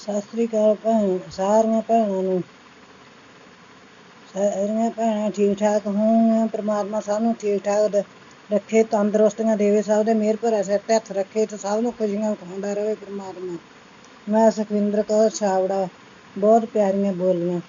ਸਤਿ ਸ੍ਰੀ ਅਕਾਲ ਭੈਣ, ਸਾਰੀਆਂ ਭੈਣਾਂ ਨੂੰ। ਸਾਰੀਆਂ ਭੈਣਾਂ ਠੀਕ ਠਾਕ ਹੋਣ ਪ੍ਰਮਾਤਮਾ ਸਭ ਨੂੰ ਠੀਕ ਠਾਕ ਰੱਖੇ, ਤੰਦਰੁਸਤੀਆਂ ਦੇਵੇ, ਸਭ ਦੇ ਮਿਹਰ ਭਰਿਆ ਸਿਰ ਤੇ ਹੱਥ ਰੱਖੇ ਤੇ ਸਭ ਨੂੰ ਖੁਸ਼ੀਆਂ ਖਾਂਦਾ ਰਹੇ ਪ੍ਰਮਾਤਮਾ। ਮੈਂ ਸੁਖਵਿੰਦਰ ਕੌਰ ਛਾਵੜਾ ਬਹੁਤ ਪਿਆਰੀਆਂ ਬੋਲੀਆਂ।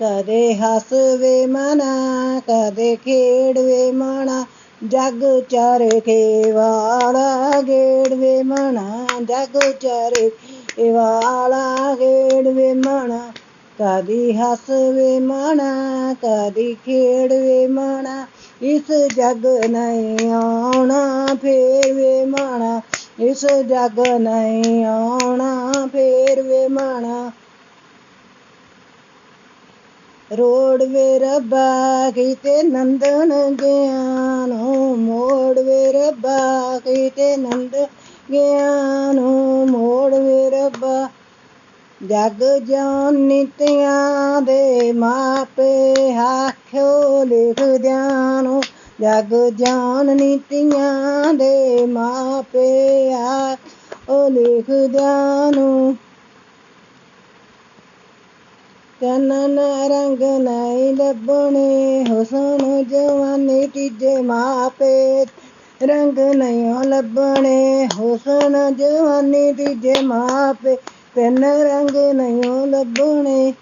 ਕਦੇ ਹੱਸਵੇ ਮਨਾ ਕਦੇ ਖੇਡਵੇ ਮਨਾ ਜਗ ਚਰਖੇ ਵਾਲਾ ਗੇੜਵੇ ਮਨਾ ਜਗ ਚਰਖੇ ਵਾਲਾ ਗੇੜਵੇ ਮਨਾ ਕਦੀ ਹੱਸਵੇ ਮਨਾ ਕਦੀ ਖੇੜਵੇ ਮਨਾ ਇਸ ਜਗ ਨਹੀਂ ਆਉਣਾ ਫੇਰ ਵੇ ਇਸ ਜਗ ਨਹੀਂ ਆਉਣਾ, ਫੇਰਵੇ ਵੇ ਮਨਾ ਰੋੜ ਵੇ ਰੱਬਾ, ਕੀਤੇ ਨੰਦਨ ਗਿਆਨੋ। ਮੋੜ ਵੇ ਰੱਬਾ, ਕੀਤੇ ਨੰਦ ਗਿਆਨੋ। ਮੋੜ ਵੇ ਰੱਬਾ, ਜਗ ਜਾਨ ਨਿਤਿਆਂ ਦੇ ਮਾਪੇ ਆਖਿਓ, ਲਿਖ ਦਿਆਨੋ। ਜਗ ਜਾਨ ਨਿਤਿਆਂ ਦੇ ਮਾਪੇ ਆਖਿਓ, ਲਿਖ ਦਿਆਨੋ। ਕਨਨ ਰੰਗ ਨਹੀਂ ਲੱਭਣੇ, ਹੁਸਨ ਜਵਾਨੀ ਤੀਜੇ ਮਾਪੇ ਰੰਗ ਨਹੀਂ ਲੱਭਣੇ, ਹੁਸਨ ਜਵਾਨੀ ਤੀਜੇ ਮਾਪੇ, ਤਿੰਨ ਰੰਗ ਨਹੀਂ ਲੱਭਣੇ।